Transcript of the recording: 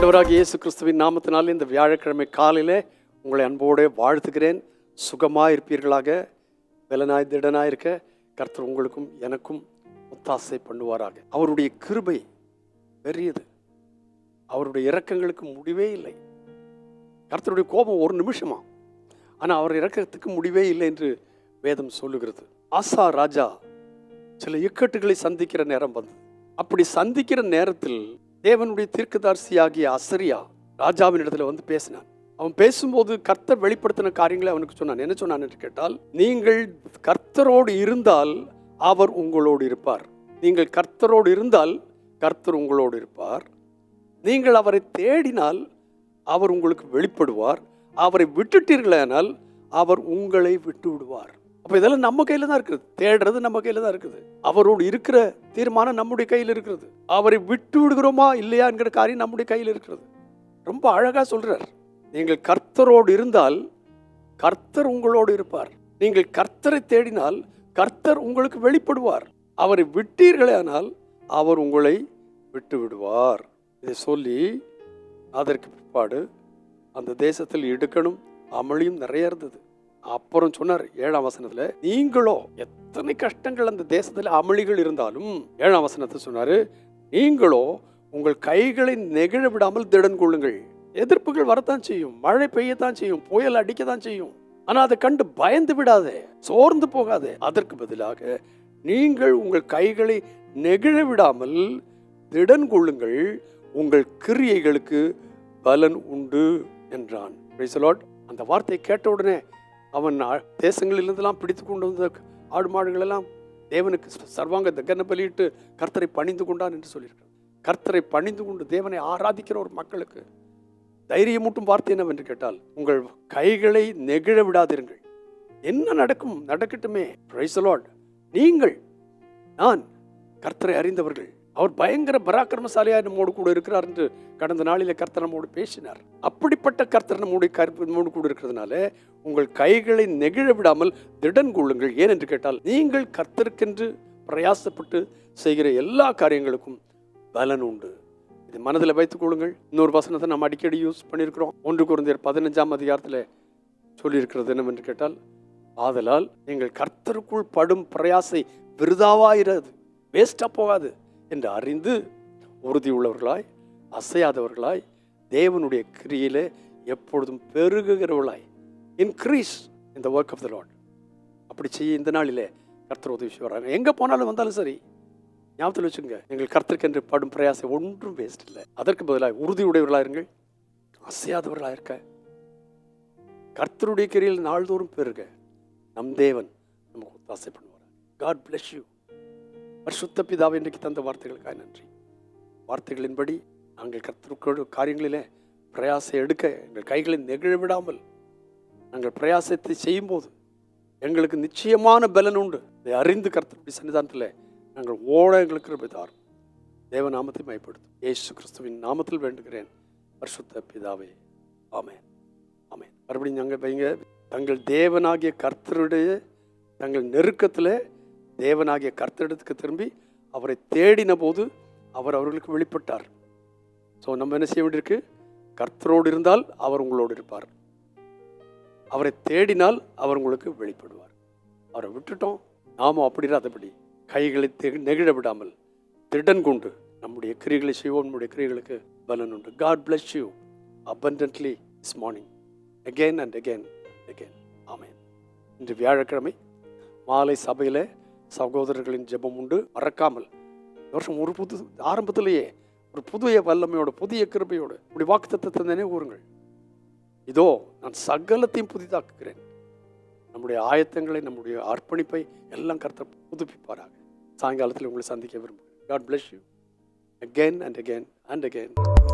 ஆண்டவராக இயேசு கிறிஸ்துவின் நாமத்தினால் இந்த வியாழக்கிழமை காலையில் உங்களை அன்போடு வாழ்த்துகிறேன். சுகமாக இருப்பீர்களாக வெலனாய் திடனாய் இருக்க கர்த்தர் உங்களுக்கும் எனக்கும் ஒத்தாசை பண்ணுவாராக. அவருடைய கிருபை பெரியது. அவருடைய இறக்கங்களுக்கு முடிவே இல்லை. கர்த்தருடைய கோபம் ஒரு நிமிஷமா ஆனால் அவர் இறக்கத்துக்கு முடிவே இல்லை என்று வேதம் சொல்லுகிறது. ஆசா ராஜா சில இக்கட்டுகளை சந்திக்கிற நேரம் வந்தது. அப்படி சந்திக்கிற நேரத்தில் தேவனுடைய தீர்க்கதரிசியாகிய அசரியா ராஜாவின் இடத்துல வந்து பேசினான். அவன் பேசும்போது கர்த்தர் வெளிப்படுத்தின காரியங்களை அவனுக்கு சொன்னான். என்ன சொன்னான் என்று கேட்டால் நீங்கள் கர்த்தரோடு இருந்தால் அவர் உங்களோடு இருப்பார். நீங்கள் கர்த்தரோடு இருந்தால் கர்த்தர் உங்களோடு இருப்பார். நீங்கள் அவரை தேடினால் அவர் உங்களுக்கு வெளிப்படுவார். அவரை விட்டுட்டீர்களானால் அவர் உங்களை விட்டு விடுவார் அப்போ இதெல்லாம் நம்ம கையில் தான் இருக்குது. தேடுறது நம்ம கையில் தான் இருக்குது. அவரோடு இருக்கிற தீர்மானம் நம்முடைய கையில் இருக்கிறது. அவரை விட்டு விடுகிறோமா இல்லையா என்கிற காரியம் நம்முடைய கையில் இருக்கிறது. ரொம்ப அழகாக சொல்கிறார் நீங்கள் கர்த்தரோடு இருந்தால் கர்த்தர் உங்களோடு இருப்பார். நீங்கள் கர்த்தரை தேடினால் கர்த்தர் உங்களுக்கு வெளிப்படுவார். அவரை விட்டீர்களேனால் அவர் உங்களை விட்டு விடுவார் இதை சொல்லி அதற்கு பிற்பாடு அந்த தேசத்தில் இடுக்கணும் அமளியும் நிறைய இருந்தது. அப்புறம் சொன்னார் ஏழாம் வசனத்துல நீங்களோ எத்தனை கஷ்டங்கள் அந்த தேசத்துல அமளிகள் இருந்தாலும் ஏழாம் வசனத்தை சொன்னாரு நீங்களோ உங்கள் கைகளை நெகிழ விடாமல் திடன் கொள்ளுங்கள். எதிர்ப்புகள் வரத்தான் செய்யும் மழை பெய்யத்தான் செய்யும் புயல் அடிக்கத்தான் செய்யும். ஆனா அதை கண்டு பயந்து விடாதே சோர்ந்து போகாதே. அதற்கு பதிலாக நீங்கள் உங்கள் கைகளை நெகிழ விடாமல் திடன் கொள்ளுங்கள். உங்கள் கிரியைகளுக்கு பலன் உண்டு என்றான். அந்த வார்த்தையை கேட்ட உடனே அவன் தேசங்களிலிருந்தெல்லாம் பிடித்து கொண்டு வந்த ஆடு மாடுகள் எல்லாம் தேவனுக்கு சர்வாங்க தகன பலியிட்டு கர்த்தரை பணிந்து கொண்டான் என்று சொல்லியிருக்கிறான் கர்த்தரை பணிந்து கொண்டு தேவனை ஆராதிக்கிற ஒரு மக்களுக்கு தைரியமூட்டும் வார்த்தை என்னவென்று கேட்டால் உங்கள் கைகளை நெகிழ விடாதிருங்கள். என்ன நடக்கும்? நடக்கட்டுமே. நீங்கள் நான் கர்த்தரை அறிந்தவர்கள். அவர் பயங்கர பராக்கிரமசாலியாக நம்மோடு கூட இருக்கிறார் என்று கடந்த நாளில் கர்த்தர் நம்மோடு பேசினார். அப்படிப்பட்ட கர்த்தர் நம்முடைய கரு- நம்மோடு கூட இருக்கிறதுனால உங்கள் கைகளை நெகிழ விடாமல் திடன் கொள்ளுங்கள். ஏன் என்று கேட்டால் நீங்கள் கர்த்தருக்கென்று பிரயாசப்பட்டு செய்கிற எல்லா காரியங்களுக்கும் பலன் உண்டு. இது மனதில் வைத்துக் கொள்ளுங்கள். இன்னொரு வசனத்தை நம்ம அடிக்கடி யூஸ் பண்ணியிருக்கிறோம். ஒன்று குறைந்தர் பதினஞ்சாம் அதிகாரத்தில் சொல்லியிருக்கிறது என்னவென்று கேட்டால் ஆதலால் நீங்கள் கர்த்தருக்குள் படும் பிரயாசை விருதாவாயிராது. வேஸ்டாக போகாது. என்று அறிந்து உறுதி உள்ளவர்களாய் அசையாதவர்களாய் தேவனுடைய கிரியிலே எப்பொழுதும் பெருகுகிறவர்களாய். இன்க்ரீஸ் இந்த ஒர்க் ஆஃப் த லாட் அப்படி செய்ய இந்த நாளிலே கர்த்தர் உதவி செய்வாங்க எங்கே போனாலும் வந்தாலும் சரி. ஞாபகத்தில் வச்சுங்க எங்கள் கர்த்தருக்கென்று படும் பிரயாசம் ஒன்றும் வேஸ்ட் இல்லை. அதற்கு பதிலாக உறுதியுடையவர்களாக இருங்கள். அசையாதவர்களாக இருக்க. கர்த்தருடைய கிரியில் நாள்தோறும் பெருக. நம் தேவன் நமக்கு ஒத்தாசை பண்ணுவார் காட் பிளஸ் யூ பரிசுத்த பிதாவை இன்றைக்கு தந்த வார்த்தைகளுக்காக நன்றி. வார்த்தைகளின்படி நாங்கள் கர்த்தருக்கோடு காரியங்களிலே பிரயாசை எடுக்க எங்கள் கைகளை நெகிழ விடாமல் நாங்கள் பிரயாசத்தை செய்யும்போது எங்களுக்கு நிச்சயமான பலன் உண்டு. இதை அறிந்து கர்த்தருடைய சன்னிதானத்தில் நாங்கள் ஓட எங்களுக்கு கிருபை தாரும். தேவ நாமத்தை மயப்படுத்தும். ஏசு கிறிஸ்துவின் நாமத்தில் வேண்டுகிறேன். பரிசுத்த பிதாவே ஆமேன். ஆமேன். மறுபடியும் நாங்கள் வைங்க. தங்கள் தேவனாகிய கர்த்தருடைய தங்கள் நெருக்கத்தில் தேவனாகிய கர்த்தரிடத்துக்கு திரும்பி அவரை தேடின போது அவர் அவர்களுக்கு வெளிப்பட்டார். ஸோ நம்ம என்ன செய்ய வேண்டியிருக்கு? கர்த்தரோடு இருந்தால் அவர் உங்களோடு இருப்பார். அவரை தேடினால் அவர் உங்களுக்கு வெளிப்படுவார். அவரை விட்டுட்டோம். நாமும் அப்படி இராதபடி கைகளை தெ- நெகிழ விடாமல் திடன் கொண்டு நம்முடைய கிரிகளை செய்வோம். நம்முடைய கிரிகளுக்கு பலன் உண்டு. God bless you abundantly is morning again and again again ஆமேன் இன்று வியாழக்கிழமை மாலை சபையில் சகோதரர்களின் ஜெபம் உண்டு. மறக்காமல். வருஷம் ஒரு புது ஆரம்பத்திலேயே ஒரு புதிய வல்லமையோட புதிய கிருபையோடு இப்படி வாக்கு தத்துவத்தை கூறுங்கள் இதோ நான் சகலத்தையும் புதிதாக்குகிறேன். நம்முடைய ஆயத்தங்களை நம்முடைய அர்ப்பணிப்பை எல்லாம் கருத்தை புதுப்பிப்பாராக. சாயங்காலத்தில் உங்களை சந்திக்க விரும்புகிறேன். God bless you again and again and again